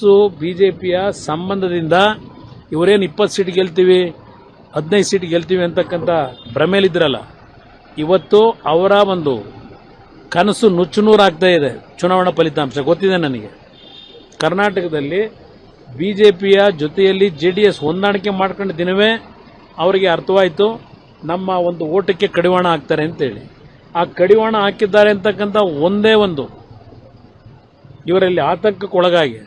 S B J ಪಿಯ ಸಂಬಂಧದಿಂದ ಇವರೇನು ಇಪ್ಪತ್ತು ಸೀಟ್ ಗೆಲ್ತೀವಿ, ಹದಿನೈದು ಸೀಟ್ ಗೆಲ್ತೀವಿ ಅಂತಕ್ಕಂಥ ಭ್ರಮೇಲಿದ್ರಲ್ಲ ಇವತ್ತು ಅವರ ಒಂದು ಕನಸು ನುಚ್ಚುನೂರಾಗ್ತಾ ಇದೆ ಚುನಾವಣಾ ಫಲಿತಾಂಶ. ಗೊತ್ತಿದೆ ನನಗೆ. ಕರ್ನಾಟಕದಲ್ಲಿ ಬಿ ಜೆ ಪಿಯ ಜೊತೆಯಲ್ಲಿ ಜೆ ಡಿ ಎಸ್ ಹೊಂದಾಣಿಕೆ ಮಾಡ್ಕೊಂಡ ದಿನವೇ ಅವರಿಗೆ ಅರ್ಥವಾಯಿತು, ನಮ್ಮ ಒಂದು ಓಟಕ್ಕೆ ಕಡಿವಾಣ ಹಾಕ್ತಾರೆ ಅಂತೇಳಿ. ಆ ಕಡಿವಾಣ ಹಾಕಿದ್ದಾರೆ ಅಂತಕ್ಕಂಥ ಒಂದೇ ಒಂದು ಇವರಲ್ಲಿ ಆತಂಕಕ್ಕೊಳಗಾಗಿ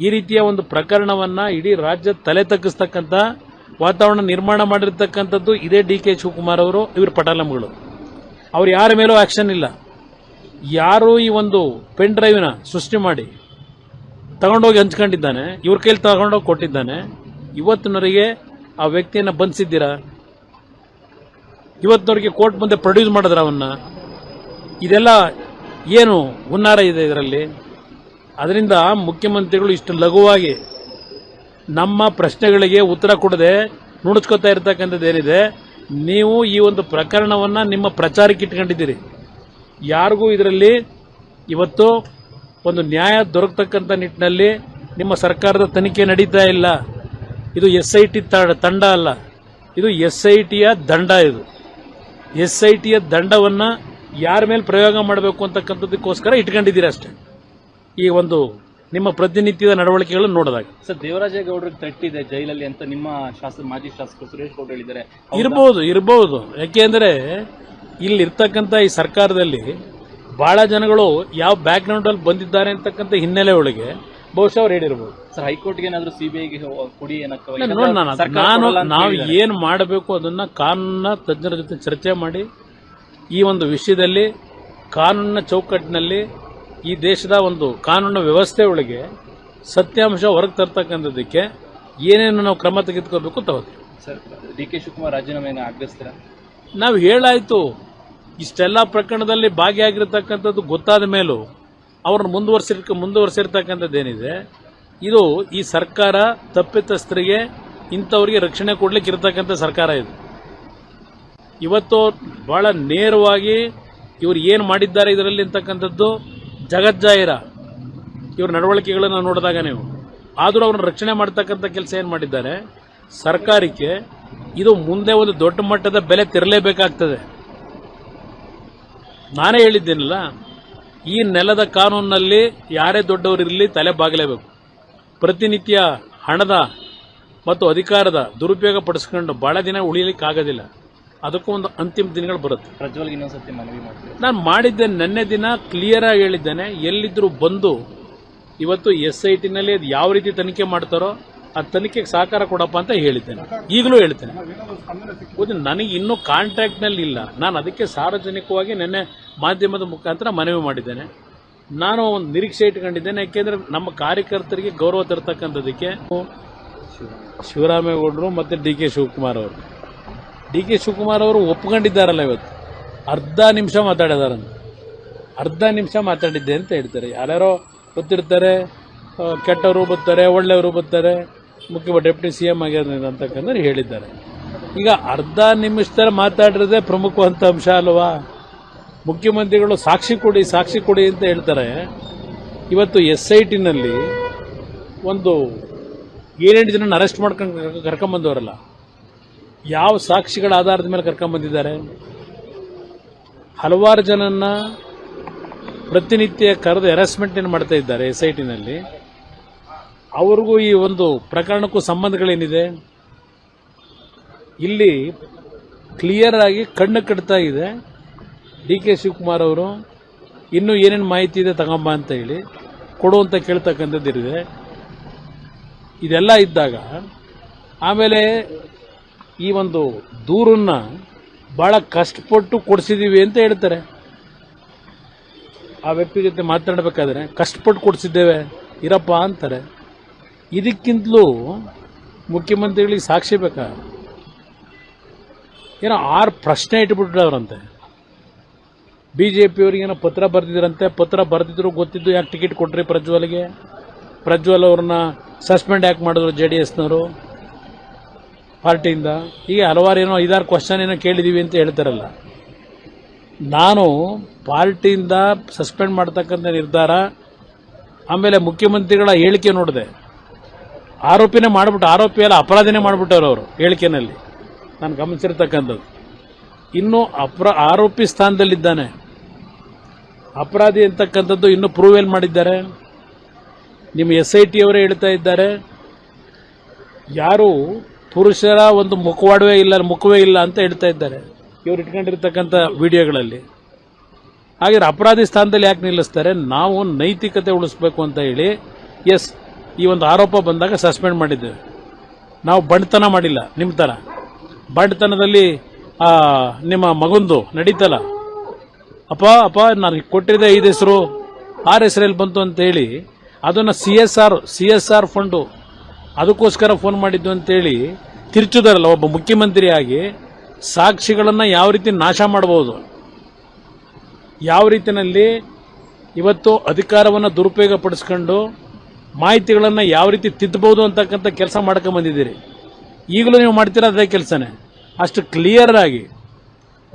ಈ ರೀತಿಯ ಒಂದು ಪ್ರಕರಣವನ್ನ ಇಡೀ ರಾಜ್ಯ ತಲೆ ತಗ್ಗಿಸ್ತಕ್ಕಂಥ ವಾತಾವರಣ ನಿರ್ಮಾಣ ಮಾಡಿರ್ತಕ್ಕಂಥದ್ದು ಇದೇ ಡಿ ಕೆ ಶಿವಕುಮಾರ್ ಅವರು, ಇವರು ಪಟಾಲಂಗಳು. ಅವ್ರು ಯಾರ ಮೇಲೂ ಆಕ್ಷನ್ ಇಲ್ಲ. ಯಾರು ಈ ಒಂದು ಪೆನ್ ಡ್ರೈವ್ನ ಸೃಷ್ಟಿ ಮಾಡಿ ತಗೊಂಡೋಗಿ ಹಂಚ್ಕೊಂಡಿದ್ದಾನೆ, ಇವ್ರ ಕೈಲಿ ತಗೊಂಡೋಗಿ ಕೊಟ್ಟಿದ್ದಾನೆ, ಇವತ್ತಿನವರೆಗೆ ಆ ವ್ಯಕ್ತಿಯನ್ನು ಬಂಧಿಸಿದ್ದೀರಾ? ಇವತ್ತಿನವರೆಗೆ ಕೋರ್ಟ್ ಮುಂದೆ ಪ್ರೊಡ್ಯೂಸ್ ಮಾಡಿದ್ರ ಅವನ್ನ? ಇದೆಲ್ಲ ಏನು ಹುನ್ನಾರ ಇದೆ ಇದರಲ್ಲಿ? ಅದರಿಂದ ಮುಖ್ಯಮಂತ್ರಿಗಳು ಇಷ್ಟು ಲಘುವಾಗಿ ನಮ್ಮ ಪ್ರಶ್ನೆಗಳಿಗೆ ಉತ್ತರ ಕೊಡದೆ ನುಡಿಸ್ಕೊತಾ ಇರ್ತಕ್ಕಂಥದ್ದು ಏನಿದೆ, ನೀವು ಈ ಒಂದು ಪ್ರಕರಣವನ್ನು ನಿಮ್ಮ ಪ್ರಚಾರಕ್ಕೆ ಇಟ್ಕೊಂಡಿದ್ದೀರಿ. ಯಾರಿಗೂ ಇದರಲ್ಲಿ ಇವತ್ತು ಒಂದು ನ್ಯಾಯ ದೊರಕತಕ್ಕಂಥ ನಿಟ್ಟಿನಲ್ಲಿ ನಿಮ್ಮ ಸರ್ಕಾರದ ತನಿಖೆ ನಡೀತಾ ಇಲ್ಲ. ಇದು ಎಸ್ ಐ ಟಿ ತಂಡ ಅಲ್ಲ. ಇದು ಎಸ್ ಐ ಟಿಯ ದಂಡ ಇದು. ಎಸ್ ಐ ಟಿಯ ದಂಡವನ್ನು ಯಾರ ಮೇಲೆ ಪ್ರಯೋಗ ಮಾಡಬೇಕು ಅಂತಕ್ಕಂಥದ್ದಕ್ಕೋಸ್ಕರ ಇಟ್ಕೊಂಡಿದ್ದೀರಿ ಅಷ್ಟೇ. ಈ ಒಂದು ನಿಮ್ಮ ಪ್ರತಿನಿತ್ಯದ ನಡವಳಿಕೆಗಳನ್ನು ನೋಡಿದಾಗ. ಸರ್ ದೇವರಾಜೇಗೌಡರಿಗೆ ತಟ್ಟಿದೆ ಜೈಲಲ್ಲಿ ಅಂತ ನಿಮ್ಮ ಶಾಸಕ ಮಾಜಿ ಶಾಸಕ ಸುರೇಶ್ ಗೌಡ ಹೇಳಿದ್ದಾರೆ. ಇರ್ಬೋದು ಇರ್ಬೋದು. ಯಾಕೆಂದ್ರೆ ಇಲ್ಲಿ ಇರತಕ್ಕಂತ ಈ ಸರ್ಕಾರದಲ್ಲಿ ಬಹಳ ಜನಗಳು ಯಾವ ಬ್ಯಾಕ್ ಗ್ರೌಂಡ್ ಅಲ್ಲಿ ಬಂದಿದ್ದಾರೆ ಅಂತಕ್ಕಂಥ ಹಿನ್ನೆಲೆ ಒಳಗೆ ಬಹುಶಃ ಅವ್ರು ಹೇಳಿರ್ಬೋದು. ಸರ್ ಹೈಕೋರ್ಟ್ಗೆ ಏನಾದರೂ ಸಿಬಿಐಗೆ ಕೊಡಿ ನಾನು- ನಾವು. ಏನು ಮಾಡಬೇಕು ಅದನ್ನ ಕಾನೂನಿನ ತಜ್ಞರ ಜೊತೆ ಚರ್ಚೆ ಮಾಡಿ ಈ ಒಂದು ವಿಷಯದಲ್ಲಿ ಕಾನೂನಿನ ಚೌಕಟ್ಟಿನಲ್ಲಿ ಈ ದೇಶದ ಒಂದು ಕಾನೂನು ವ್ಯವಸ್ಥೆ ಒಳಗೆ ಸತ್ಯಾಂಶ ಹೊರಗೆ ತರ್ತಕ್ಕಂಥದ್ದಕ್ಕೆ ಏನೇನು ನಾವು ಕ್ರಮ ತೆಗೆದುಕೋಬೇಕು ತಗೋತೀವಿ ಸರ್ ಡಿ ಕೆ ಶಿವಕುಮಾರ್ ರಾಜೀನಾಮೆಯನ್ನು ಆಗ್ರಹಿಸ್ತೀರಾ? ನಾವು ಹೇಳಾಯಿತು ಇಷ್ಟೆಲ್ಲ ಪ್ರಕರಣದಲ್ಲಿ ಭಾಗಿಯಾಗಿರ್ತಕ್ಕಂಥದ್ದು ಗೊತ್ತಾದ ಮೇಲೂ ಅವ್ರನ್ನ ಮುಂದುವರ್ಸಿರ್ ಮುಂದುವರ್ಸಿರ್ತಕ್ಕಂಥದ್ದೇನಿದೆ ಇದು ಈ ಸರ್ಕಾರ ತಪ್ಪಿತಸ್ಥರಿಗೆ ಇಂಥವ್ರಿಗೆ ರಕ್ಷಣೆ ಕೊಡ್ಲಿಕ್ಕೆ ಇರತಕ್ಕಂಥ ಸರ್ಕಾರ ಇದು. ಇವತ್ತು ಬಹಳ ನೇರವಾಗಿ ಇವರು ಏನು ಮಾಡಿದ್ದಾರೆ ಇದರಲ್ಲಿ ಅಂತಕ್ಕಂಥದ್ದು ಜಗಜ್ಜಾಹಿರ ಇವ್ರ ನಡವಳಿಕೆಗಳನ್ನು ನೋಡಿದಾಗ ನೀವು. ಆದರೂ ಅವ್ರನ್ನ ರಕ್ಷಣೆ ಮಾಡ್ತಕ್ಕಂಥ ಕೆಲಸ ಏನು ಮಾಡಿದ್ದಾರೆ? ಸರ್ಕಾರಕ್ಕೆ ಇದು ಮುಂದೆ ಒಂದು ದೊಡ್ಡ ಮಟ್ಟದ ಬೆಲೆ ತಿರಲೇಬೇಕಾಗ್ತದೆ. ನಾನೇ ಹೇಳಿದ್ದೇನಲ್ಲ, ಈ ನೆಲದ ಕಾನೂನಿನಲ್ಲಿ ಯಾರೇ ದೊಡ್ಡವರಿರಲಿ ತಲೆ ಬಾಗಲೇಬೇಕು. ಪ್ರತಿನಿತ್ಯ ಹಣದ ಮತ್ತು ಅಧಿಕಾರದ ದುರುಪಯೋಗ ಪಡಿಸ್ಕೊಂಡು ಬಹಳ ದಿನ ಉಳಿಲಿಕ್ಕಾಗೋದಿಲ್ಲ. ಅದಕ್ಕೂ ಒಂದು ಅಂತಿಮ ದಿನಗಳು ಬರುತ್ತೆ. ಪ್ರಜ್ವಲ್ ಇನ್ನೊಂದ್ಸತಿ ಮನವಿ ಮಾಡ್ತೀನಿ ನಾನು ಮಾಡಿದ್ದೆ ನಿನ್ನೆ ದಿನ ಕ್ಲಿಯರ್ ಆಗಿ ಹೇಳಿದ್ದೇನೆ ಎಲ್ಲಿದ್ರು ಬಂದು ಇವತ್ತು ಎಸ್ ಐ ಟಿನಲ್ಲಿ ಅದು ಯಾವ ರೀತಿ ತನಿಖೆ ಮಾಡ್ತಾರೋ ಆ ತನಿಖೆಗೆ ಸಹಕಾರ ಕೊಡಪ್ಪ ಅಂತ ಹೇಳಿದ್ದೇನೆ. ಈಗಲೂ ಹೇಳ್ತೇನೆ. ಹೌದು, ನನಗೆ ಇನ್ನೂ ಕಾಂಟ್ಯಾಕ್ಟ್ನಲ್ಲಿ ಇಲ್ಲ. ನಾನು ಅದಕ್ಕೆ ಸಾರ್ವಜನಿಕವಾಗಿ ನಿನ್ನೆ ಮಾಧ್ಯಮದ ಮುಖಾಂತರ ಮನವಿ ಮಾಡಿದ್ದೇನೆ. ನಾನು ಒಂದು ನಿರೀಕ್ಷೆ ಇಟ್ಕೊಂಡಿದ್ದೇನೆ ಯಾಕೆಂದ್ರೆ ನಮ್ಮ ಕಾರ್ಯಕರ್ತರಿಗೆ ಗೌರವ ತರ್ತಕ್ಕಂಥದ್ದಕ್ಕೆ ಶಿವರಾಮೇಗೌಡರು ಮತ್ತು ಡಿ ಕೆ ಶಿವಕುಮಾರ್ ಅವರು. ಡಿ ಕೆ ಶಿವಕುಮಾರ್ ಅವರು ಒಪ್ಕೊಂಡಿದ್ದಾರಲ್ಲ ಇವತ್ತು? ಅರ್ಧ ನಿಮಿಷ ಮಾತಾಡಿದಾರಂತ ಅರ್ಧ ನಿಮಿಷ ಮಾತಾಡಿದ್ದೆ ಅಂತ ಹೇಳ್ತಾರೆ. ಯಾರ್ಯಾರೋ ಗೊತ್ತಿರ್ತಾರೆ ಕೆಟ್ಟವರು ಬರ್ತಾರೆ, ಒಳ್ಳೆಯವರು ಬರ್ತಾರೆ ಮುಖ್ಯ ಡೆಪ್ಯೂಟಿ ಸಿ ಎಂ ಆಗ್ಯಾರ ಅಂತಕ್ಕಂದ್ರೆ ಹೇಳಿದ್ದಾರೆ. ಈಗ ಅರ್ಧ ನಿಮಿಷದಲ್ಲಿ ಮಾತಾಡಿರೋದೇ ಪ್ರಮುಖವಂತ ಅಂಶ ಅಲ್ವಾ? ಮುಖ್ಯಮಂತ್ರಿಗಳು ಸಾಕ್ಷಿ ಕೊಡಿ ಸಾಕ್ಷಿ ಕೊಡಿ ಅಂತ ಹೇಳ್ತಾರೆ. ಇವತ್ತು ಎಸ್ ಐ ಟಿನಲ್ಲಿ ಒಂದು ಏಳೆಂಟು ಜನ ಅರೆಸ್ಟ್ ಮಾಡ್ಕೊಂಡು ಕರ್ಕೊಂಬಂದವರಲ್ಲ. ಯಾವ ಸಾಕ್ಷಿಗಳ ಆಧಾರದ ಮೇಲೆ ಕರ್ಕೊಂಬಂದಿದ್ದಾರೆ ಹಲವಾರು ಜನನ್ನ ಪ್ರತಿನಿತ್ಯ ಕರೆದು ಹೆರಾಸ್ಮೆಂಟ್ ಏನು ಮಾಡ್ತಾ ಇದ್ದಾರೆ ಎಸ್ ಐ ಟಿನಲ್ಲಿ ಅವ್ರಿಗೂ ಈ ಒಂದು ಪ್ರಕರಣಕ್ಕೂ ಸಂಬಂಧಗಳೇನಿದೆ? ಇಲ್ಲಿ ಕ್ಲಿಯರ್ ಆಗಿ ಕಣ್ಣು ಕಟ್ತಾ ಇದೆ ಡಿ ಕೆ ಶಿವಕುಮಾರ್ ಅವರು. ಇನ್ನೂ ಏನೇನು ಮಾಹಿತಿ ಇದೆ ತಗೊಂಬ ಅಂತ ಹೇಳಿ ಕೊಡುವಂತ ಕೇಳ್ತಕ್ಕಂಥದ್ದಿರಿದೆ ಇದೆಲ್ಲ ಇದ್ದಾಗ ಆಮೇಲೆ ಈ ಒಂದು ದೂರನ್ನ ಭಾಳ ಕಷ್ಟಪಟ್ಟು ಕೊಡಿಸಿದೀವಿ ಅಂತ ಹೇಳ್ತಾರೆ. ಆ ವ್ಯಕ್ತಿ ಜೊತೆ ಮಾತನಾಡಬೇಕಾದ್ರೆ, ಕಷ್ಟಪಟ್ಟು ಕೊಡಿಸಿದ್ದೇವೆ, ಇರಪ್ಪ ಅಂತಾರೆ. ಇದಕ್ಕಿಂತಲೂ ಮುಖ್ಯಮಂತ್ರಿಗಳಿಗೆ ಸಾಕ್ಷಿ ಬೇಕಾ? ಏನೋ ಆರು ಪ್ರಶ್ನೆ ಇಟ್ಬಿಟ್ಟಿದವ್ರಂತೆ. ಬಿ ಜೆ ಪಿಯವ್ರಿಗೇನೋ ಪತ್ರ ಬರೆದಿದ್ರಂತೆ, ಪತ್ರ ಬರೆದಿದ್ರು ಗೊತ್ತಿದ್ದು ಯಾಕೆ ಟಿಕೆಟ್ ಕೊಟ್ರಿ ಪ್ರಜ್ವಲ್ಗೆ? ಪ್ರಜ್ವಲ್ ಅವ್ರನ್ನ ಸಸ್ಪೆಂಡ್ ಯಾಕೆ ಮಾಡಿದ್ರು ಜೆ ಡಿ ಎಸ್ನವರು ಪಾರ್ಟಿಯಿಂದ ಈಗ ಹಲವಾರು ಏನೋ ಐದಾರು ಕ್ವಶನ್ ಏನೋ ಕೇಳಿದೀವಿ ಅಂತ ಹೇಳ್ತಾರಲ್ಲ. ನಾನು ಪಾರ್ಟಿಯಿಂದ ಸಸ್ಪೆಂಡ್ ಮಾಡ್ತಕ್ಕಂಥ ನಿರ್ಧಾರ, ಆಮೇಲೆ ಮುಖ್ಯಮಂತ್ರಿಗಳ ಹೇಳಿಕೆ ನೋಡಿದೆ. ಆರೋಪಿನೇ ಮಾಡಿಬಿಟ್ಟು, ಆರೋಪಿ ಎಲ್ಲ ಅಪರಾಧಿನೇ ಮಾಡಿಬಿಟ್ಟವ್ರು ಅವರು ಹೇಳಿಕೆನಲ್ಲಿ. ನಾನು ಗಮನಿಸಿರ್ತಕ್ಕಂಥದ್ದು. ಇನ್ನು ಅಪ್ರ, ಆರೋಪಿ ಸ್ಥಾನದಲ್ಲಿದ್ದಾನೆ. ಅಪರಾಧಿ ಅಂತಕ್ಕಂಥದ್ದು ಇನ್ನೂ ಪ್ರೂವ್ ಏನ್ ಮಾಡಿದ್ದಾರೆ? ನಿಮ್ಮ ಎಸ್ ಐ ಟಿ ಅವರೇ ಹೇಳ್ತಾ ಇದ್ದಾರೆ. ಯಾರು ಪುರುಷರ ಒಂದು ಮುಖವಾಡವೇ ಇಲ್ಲ, ಮುಖವೇ ಇಲ್ಲ ಅಂತ ಹೇಳ್ತಾ ಇದ್ದಾರೆ. ಇವ್ರು ಇಟ್ಕೊಂಡಿರ್ತಕ್ಕಂಥ ವಿಡಿಯೋಗಳಲ್ಲಿ. ಹಾಗೆ ಅಪರಾಧಿ ಸ್ಥಾನದಲ್ಲಿ ಯಾಕೆ ನಿಲ್ಲಿಸ್ತಾರೆ? ನಾವು ನೈತಿಕತೆ ಉಳಿಸ್ಬೇಕು ಅಂತ ಹೇಳಿ, ಎಸ್, ಈ ಒಂದು ಆರೋಪ ಬಂದಾಗ ಸಸ್ಪೆಂಡ್ ಮಾಡಿದ್ದೇವೆ. ನಾವು ಬಂಡ್ತನ ಮಾಡಿಲ್ಲ ನಿಮ್ಮ ಥರ. ಬಂಡ್ತನದಲ್ಲಿ ನಿಮ್ಮ ಮಗಂದು ನಡೀತಲ್ಲ. ಅಪ್ಪ ಅಪ್ಪ, ನಾನು ಕೊಟ್ಟಿದ್ದೆ ಐದು ಹೆಸರು, ಆರು ಹೆಸರಲ್ಲಿ ಬಂತು ಅಂತ ಹೇಳಿ, ಅದನ್ನು C S R, C S R fund ಅದಕ್ಕೋಸ್ಕರ ಫೋನ್ ಮಾಡಿದ್ದು ಅಂತೇಳಿ ತಿರುಚುದಾರಲ್ಲ, ಒಬ್ಬ ಮುಖ್ಯಮಂತ್ರಿಯಾಗಿ ಸಾಕ್ಷಿಗಳನ್ನು ಯಾವ ರೀತಿ ನಾಶ ಮಾಡಬಹುದು? ಯಾವ ರೀತಿಯಲ್ಲಿ ಇವತ್ತು ಅಧಿಕಾರವನ್ನು ದುರುಪಯೋಗ ಪಡಿಸ್ಕೊಂಡು ಮಾಹಿತಿಗಳನ್ನು ಯಾವ ರೀತಿ ತಿದ್ದಬಹುದು ಅಂತಕ್ಕಂಥ ಕೆಲಸ ಮಾಡ್ಕೊಂಡು ಬಂದಿದ್ದೀರಿ. ಈಗಲೂ ನೀವು ಮಾಡ್ತೀರ ಅದೇ ಕೆಲಸನೇ? ಅಷ್ಟು ಕ್ಲಿಯರ್ ಆಗಿ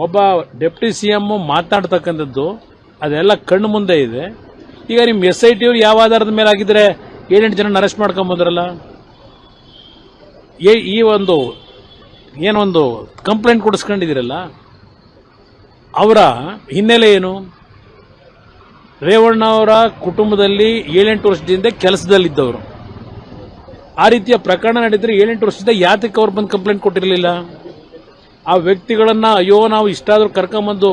ಒಬ್ಬ ಡೆಪ್ಟಿ ಸಿ ಎಂ ಮಾತಾಡ್ತಕ್ಕಂಥದ್ದು, ಅದೆಲ್ಲ ಕಣ್ಣು ಮುಂದೆ ಇದೆ. ಈಗ ನಿಮ್ಮ ಎಸ್ ಐ ಟಿ ಅವ್ರು ಯಾವ ಆಧಾರದ ಮೇಲೆ ಆಗಿದ್ರೆ ಏಳೆಂಟು ಜನ ಅರೆಸ್ಟ್ ಮಾಡ್ಕೊಂಬಂದ್ರಲ್ಲ ಈ ಒಂದು, ಏನೊಂದು ಕಂಪ್ಲೇಂಟ್ ಕೊಡಿಸ್ಕೊಂಡಿದ್ದೀರಲ್ಲ, ಅವರ ಹಿನ್ನೆಲೆ ಏನು? ರೇವಣ್ಣ ಅವರ ಕುಟುಂಬದಲ್ಲಿ ಏಳೆಂಟು ವರ್ಷದಿಂದ ಕೆಲಸದಲ್ಲಿದ್ದವರು. ಆ ರೀತಿಯ ಪ್ರಕರಣ ನಡೆದರೆ ಏಳೆಂಟು ವರ್ಷದಿಂದ ಯಾತಕ್ಕೆ ಅವ್ರು ಬಂದು ಕಂಪ್ಲೇಂಟ್ ಕೊಟ್ಟಿರಲಿಲ್ಲ? ಆ ವ್ಯಕ್ತಿಗಳನ್ನ, ಅಯ್ಯೋ, ನಾವು ಇಷ್ಟಾದರೂ ಕರ್ಕೊಂಬಂದು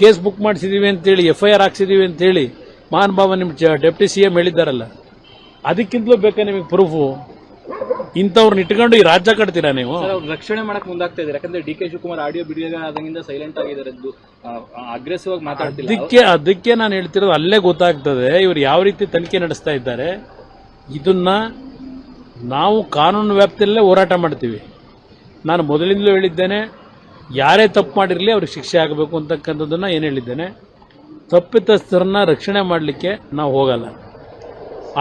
ಕೇಸ್ ಬುಕ್ ಮಾಡಿಸಿದೀವಿ ಅಂತೇಳಿ ಎಫ್ ಐ ಆರ್ ಹಾಕ್ಸಿದ್ದೀವಿ ಅಂತೇಳಿ ಮಹಾನ್ ಭಾವ ನಿಮ್ಮ ಡೆಪ್ಟಿ ಸಿ ಎಂ ಹೇಳಿದ್ದಾರಲ್ಲ, ಅದಕ್ಕಿಂತಲೂ ಬೇಕಾ ನಿಮಗೆ ಪ್ರೂಫು? ಇಂಥವ್ರನ್ನ ಇಟ್ಕೊಂಡು ಈ ರಾಜ್ಯ ಕಟ್ತೀರಾ ನೀವು? ಸರ್ ಅವ್ರು ರಕ್ಷಣೆ ಮಾಡಕ್ ಮುಂದಾಗ್ತಾ ಇದ್ದಾರೆ ಯಾಕಂದ್ರೆ ಡಿ ಕೆ ಶಿವಕುಮಾರ್ ಆಡಿಯೋ ಬಿಡುಗಡೆ ಸೈಲೆಂಟ್ ಆಗಿದ್ದಾರೆ ಅಗ್ರೆಸಿವ್ ಆಗಿ ಮಾತಾಡ್ತಿಲ್ಲ. ಅದಕ್ಕೆ ಅದಕ್ಕೆ ನಾನು ಹೇಳ್ತಿರೋದು ಅಲ್ಲೇ ಗೊತ್ತಾಗ್ತದೆ. ಇವರು ಯಾವ ರೀತಿ ತನಿಖೆ ನಡೆಸ್ತಾ ಇದ್ದಾರೆ. ಇದನ್ನ ನಾವು ಕಾನೂನು ವ್ಯಾಪ್ತಿಯಲ್ಲೇ ಹೋರಾಟ ಮಾಡ್ತೀವಿ. ನಾನು ಮೊದಲಿಂದಲೂ ಹೇಳಿದ್ದೇನೆ ಯಾರೇ ತಪ್ಪು ಮಾಡಿರಲಿ ಅವ್ರಿಗೆ ಶಿಕ್ಷೆ ಆಗಬೇಕು ಅಂತಕ್ಕಂಥದ್ದನ್ನು ಏನು ಹೇಳಿದ್ದೇನೆ. ತಪ್ಪಿತಸ್ಥರನ್ನ ರಕ್ಷಣೆ ಮಾಡಲಿಕ್ಕೆ ನಾವು ಹೋಗಲ್ಲ.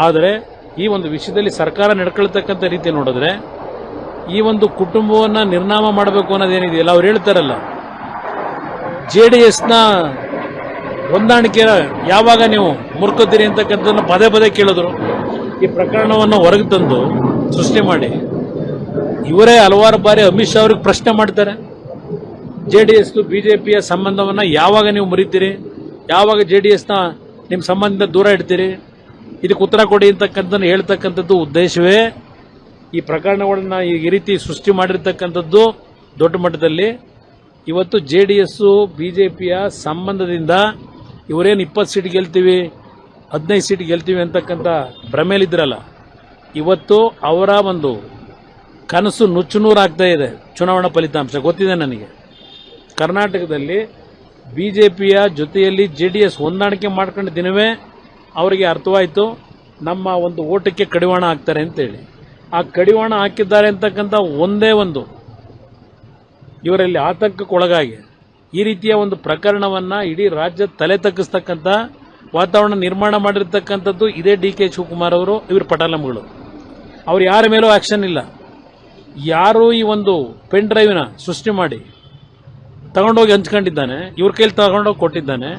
ಆದರೆ ಈ ಒಂದು ವಿಷಯದಲ್ಲಿ ಸರ್ಕಾರ ನಡ್ಕೊಳ್ತಕ್ಕಂಥ ರೀತಿ ನೋಡಿದ್ರೆ ಈ ಒಂದು ಕುಟುಂಬವನ್ನು ನಿರ್ನಾಮ ಮಾಡಬೇಕು ಅನ್ನೋದೇನಿದೆಯಲ್ಲ ಅವ್ರು ಹೇಳ್ತಾರಲ್ಲ, ಜೆ ಡಿ ಎಸ್ನ ಹೊಂದಾಣಿಕೆ ಯಾವಾಗ ನೀವು ಮುರ್ಕೋತೀರಿ ಅಂತಕ್ಕಂಥದ್ದನ್ನು ಪದೇ ಪದೇ ಕೇಳಿದ್ರು. ಈ ಪ್ರಕರಣವನ್ನು ಹೊರಗೆ ತಂದು ಸೃಷ್ಟಿ ಮಾಡಿ. ಇವರೇ ಹಲವಾರು ಬಾರಿ ಅಮಿತ್ ಶಾ ಅವ್ರಿಗೆ ಪ್ರಶ್ನೆ ಮಾಡ್ತಾರೆ. ಜೆ ಡಿ ಎಸ್ ಪಿಯ ಸಂಬಂಧವನ್ನು ಯಾವಾಗ ನೀವು ಮುರಿತೀರಿ? ಯಾವಾಗ ಜೆ ಡಿ ಎಸ್ನ ನಿಮ್ಮ ಸಂಬಂಧದಿಂದ ದೂರ ಇಡ್ತೀರಿ? ಇದಕ್ಕೆ ಉತ್ತರ ಕೊಡಿ ಅಂತಕ್ಕಂಥದ್ದನ್ನು ಹೇಳ್ತಕ್ಕಂಥದ್ದು ಉದ್ದೇಶವೇ. ಈ ಪ್ರಕರಣಗಳನ್ನು ಈ ರೀತಿ ಸೃಷ್ಟಿ ಮಾಡಿರ್ತಕ್ಕಂಥದ್ದು ದೊಡ್ಡ ಮಟ್ಟದಲ್ಲಿ. ಇವತ್ತು J D S B J ಪಿಯ ಸಂಬಂಧದಿಂದ ಇವರೇನು ಇಪ್ಪತ್ತು ಸೀಟ್ ಗೆಲ್ತೀವಿ, ಹದಿನೈದು ಸೀಟ್ ಗೆಲ್ತೀವಿ ಅಂತಕ್ಕಂಥ ಭ್ರಮೇಲಿದ್ರಲ್ಲ ಇವತ್ತು ಅವರ ಒಂದು ಕನಸು ನುಚ್ಚುನೂರಾಗ್ತಾ ಇದೆ ಚುನಾವಣಾ ಫಲಿತಾಂಶ. ಗೊತ್ತಿದೆ ನನಗೆ. ಕರ್ನಾಟಕದಲ್ಲಿ ಬಿ ಜೆ ಪಿಯ ಜೊತೆಯಲ್ಲಿ ಜೆ ಡಿ ಎಸ್ ಹೊಂದಾಣಿಕೆ ಮಾಡ್ಕೊಂಡ ದಿನವೇ ಅವರಿಗೆ ಅರ್ಥವಾಯಿತು, ನಮ್ಮ ಒಂದು ಓಟಕ್ಕೆ ಕಡಿವಾಣ ಹಾಕ್ತಾರೆ ಅಂತೇಳಿ. ಆ ಕಡಿವಾಣ ಹಾಕಿದ್ದಾರೆ ಅಂತಕ್ಕಂಥ ಒಂದೇ ಒಂದು, ಇವರಲ್ಲಿ ಆತಂಕಕ್ಕೊಳಗಾಗಿ ಈ ರೀತಿಯ ಒಂದು ಪ್ರಕರಣವನ್ನು ಇಡೀ ರಾಜ್ಯ ತಲೆ ತಗ್ಗಿಸ್ತಕ್ಕಂಥ ವಾತಾವರಣ ನಿರ್ಮಾಣ ಮಾಡಿರ್ತಕ್ಕಂಥದ್ದು ಇದೇ ಡಿ ಕೆ ಶಿವಕುಮಾರ್ ಅವರು, ಇವರು ಪಟಾಲಂಗಳು ಅವ್ರು ಯಾರ ಮೇಲೂ ಆಕ್ಷನ್ ಇಲ್ಲ. ಯಾರು ಈ ಒಂದು ಪೆನ್ ಡ್ರೈವ್ನ ಸೃಷ್ಟಿ ಮಾಡಿ ತಗೊಂಡೋಗಿ ಹಂಚ್ಕೊಂಡಿದ್ದಾನೆ, ಇವ್ರ ಕೈಲಿ ತಗೊಂಡೋಗಿ ಕೊಟ್ಟಿದ್ದಾನೆ,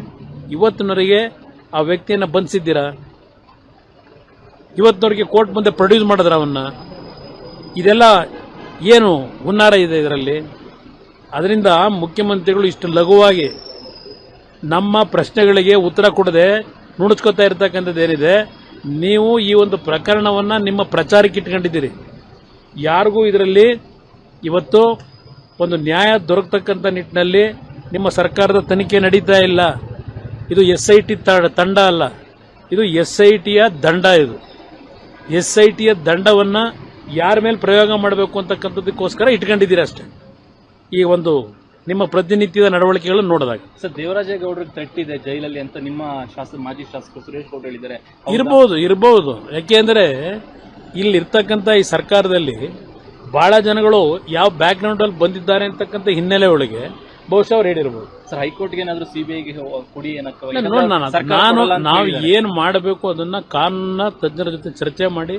ಇವತ್ತಿನವರೆಗೆ ಆ ವ್ಯಕ್ತಿಯನ್ನು ಬಂಧಿಸಿದ್ದೀರಾ? ಇವತ್ತಿನವರೆಗೆ ಕೋರ್ಟ್ ಮುಂದೆ ಪ್ರೊಡ್ಯೂಸ್ ಮಾಡಿದ್ರ ಅವನ್ನ? ಇದೆಲ್ಲ ಏನು ಹುನ್ನಾರ ಇದೆ ಇದರಲ್ಲಿ? ಅದರಿಂದ ಮುಖ್ಯಮಂತ್ರಿಗಳು ಇಷ್ಟು ಲಘುವಾಗಿ ನಮ್ಮ ಪ್ರಶ್ನೆಗಳಿಗೆ ಉತ್ತರ ಕೊಡದೆ ನುಣುಚ್ಕೋತಾ ಇರ್ತಕ್ಕಂಥದ್ದು ಏನಿದೆ? ನೀವು ಈ ಒಂದು ಪ್ರಕರಣವನ್ನು ನಿಮ್ಮ ಪ್ರಚಾರಕ್ಕೆ ಇಟ್ಕೊಂಡಿದ್ದೀರಿ. ಯಾರಿಗೂ ಇದರಲ್ಲಿ ಇವತ್ತು ಒಂದು ನ್ಯಾಯ ದೊರಕತಕ್ಕಂಥ ನಿಟ್ಟಿನಲ್ಲಿ ನಿಮ್ಮ ಸರ್ಕಾರದ ತನಿಖೆ ನಡೀತಾ ಇಲ್ಲ. ಇದು ಎಸ್ ಐ ಟಿ ತಂಡ ಅಲ್ಲ. ಇದು ಎಸ್ ಐ ಟಿಯ ದಂಡ ಇದು. ಎಸ್ ಐ ಟಿಯ ದಂಡವನ್ನು ಯಾರ ಮೇಲೆ ಪ್ರಯೋಗ ಮಾಡಬೇಕು ಅಂತಕ್ಕಂಥದ್ದಕ್ಕೋಸ್ಕರ ಇಟ್ಕೊಂಡಿದ್ದೀರ ಅಷ್ಟೇ. ಈ ಒಂದು ನಿಮ್ಮ ಪ್ರತಿನಿತ್ಯದ ನಡವಳಿಕೆಗಳನ್ನು ನೋಡಿದಾಗ. ಸರ್ ದೇವರಾಜೇಗೌಡರಿಗೆ ತಟ್ಟಿದೆ ಜೈಲಲ್ಲಿ ಅಂತ ನಿಮ್ಮ ಶಾಸಕ ಮಾಜಿ ಶಾಸಕ ಸುರೇಶ್ ಗೌಡ ಹೇಳಿದ್ದಾರೆ. ಇರ್ಬೋದು ಇರ್ಬೋದು. ಯಾಕೆಂದ್ರೆ ಇಲ್ಲಿ ಇರ್ತಕ್ಕಂಥ ಈ ಸರ್ಕಾರದಲ್ಲಿ ಬಹಳ ಜನಗಳು ಯಾವ ಬ್ಯಾಕ್ಗ್ರೌಂಡಲ್ಲಿ ಬಂದಿದ್ದಾರೆ ಅಂತಕ್ಕಂಥ ಹಿನ್ನೆಲೆ ಒಳಗೆ ಬಹುಶಃ ಅವ್ರು ಹೇಳಿರ್ಬೋದು. ಸರ್ ಹೈಕೋರ್ಟ್ಗೆ ಏನಾದ್ರು ಸಿಬಿಐಗೆ ಕೊಡಿ ಏನಕ್ಕ? ನಾನು ನಾವು ಏನು ಮಾಡಬೇಕು ಅದನ್ನ ಕಾನೂನ ತಜ್ಞರ ಜೊತೆ ಚರ್ಚೆ ಮಾಡಿ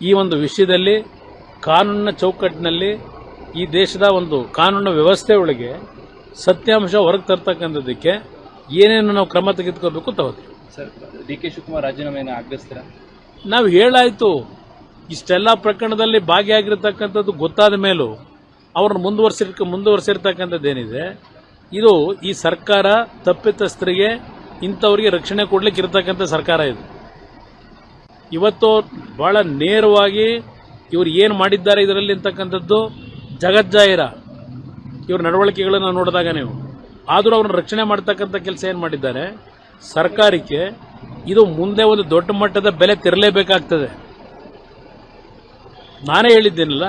ಈ ಒಂದು ವಿಷಯದಲ್ಲಿ ಕಾನೂನಿನ ಚೌಕಟ್ಟಿನಲ್ಲಿ ಈ ದೇಶದ ಒಂದು ಕಾನೂನು ವ್ಯವಸ್ಥೆ ಒಳಗೆ ಸತ್ಯಾಂಶ ಹೊರಗೆ ತರ್ತಕ್ಕಂಥದ್ದಕ್ಕೆ ಏನೇನು ನಾವು ಕ್ರಮ ತೆಗೆದುಕೋಬೇಕು ತಗೋತೀವಿ ಸರ್ ಡಿ ಕೆ ಶಿವಕುಮಾರ್ ರಾಜೀನಾಮೆಯನ್ನು ಆಗ್ರಹಿಸ್ತೀರಾ? ನಾವು ಹೇಳಾಯ್ತು ಇಷ್ಟೆಲ್ಲ ಪ್ರಕರಣದಲ್ಲಿ ಭಾಗಿಯಾಗಿರ್ತಕ್ಕಂಥದ್ದು ಗೊತ್ತಾದ ಮೇಲೂ ಅವ್ರನ್ನ ಮುಂದುವರ್ಸಿರ್ಕ ಮುಂದುವರ್ಸಿರ್ತಕ್ಕಂಥದ್ದೇನಿದೆ, ಇದು ಈ ಸರ್ಕಾರ ತಪ್ಪಿತಸ್ಥರಿಗೆ ಇಂಥವ್ರಿಗೆ ರಕ್ಷಣೆ ಕೊಡ್ಲಿಕ್ಕೆ ಇರತಕ್ಕಂಥ ಸರ್ಕಾರ ಇದು. ಇವತ್ತು ಬಹಳ ನೇರವಾಗಿ ಇವರು ಏನು ಮಾಡಿದ್ದಾರೆ ಇದರಲ್ಲಿ ಅಂತಕ್ಕಂಥದ್ದು ಜಗಜ್ಜಾಹಿರ ಇವ್ರ ನಡವಳಿಕೆಗಳನ್ನು ನೋಡಿದಾಗ ನೀವು. ಆದರೂ ಅವ್ರನ್ನ ರಕ್ಷಣೆ ಮಾಡ್ತಕ್ಕಂಥ ಕೆಲಸ ಏನು ಮಾಡಿದ್ದಾರೆ, ಸರ್ಕಾರಕ್ಕೆ ಇದು ಮುಂದೆ ಒಂದು ದೊಡ್ಡ ಮಟ್ಟದ ಬೆಲೆ ತೆರಲೇಬೇಕಾಗ್ತದೆ. ನಾನೇ ಹೇಳಿದ್ದೇನಲ್ಲ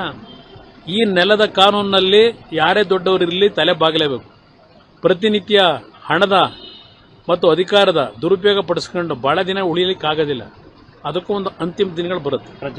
ಈ ನೆಲದ ಕಾನೂನಿನಲ್ಲಿ ಯಾರೇ ದೊಡ್ಡವರಿರಲಿ ತಲೆ ಬಾಗಲೇಬೇಕು. ಪ್ರತಿನಿತ್ಯ ಹಣದ ಮತ್ತು ಅಧಿಕಾರದ ದುರುಪಯೋಗ ಪಡಿಸ್ಕೊಂಡು ಬಹಳ ದಿನ ಉಳಿಯಲಿಕ್ಕಾಗೋದಿಲ್ಲ ಅದಕ್ಕೂ ಒಂದು ಅಂತಿಮ ದಿನಗಳು ಬರುತ್ತೆ.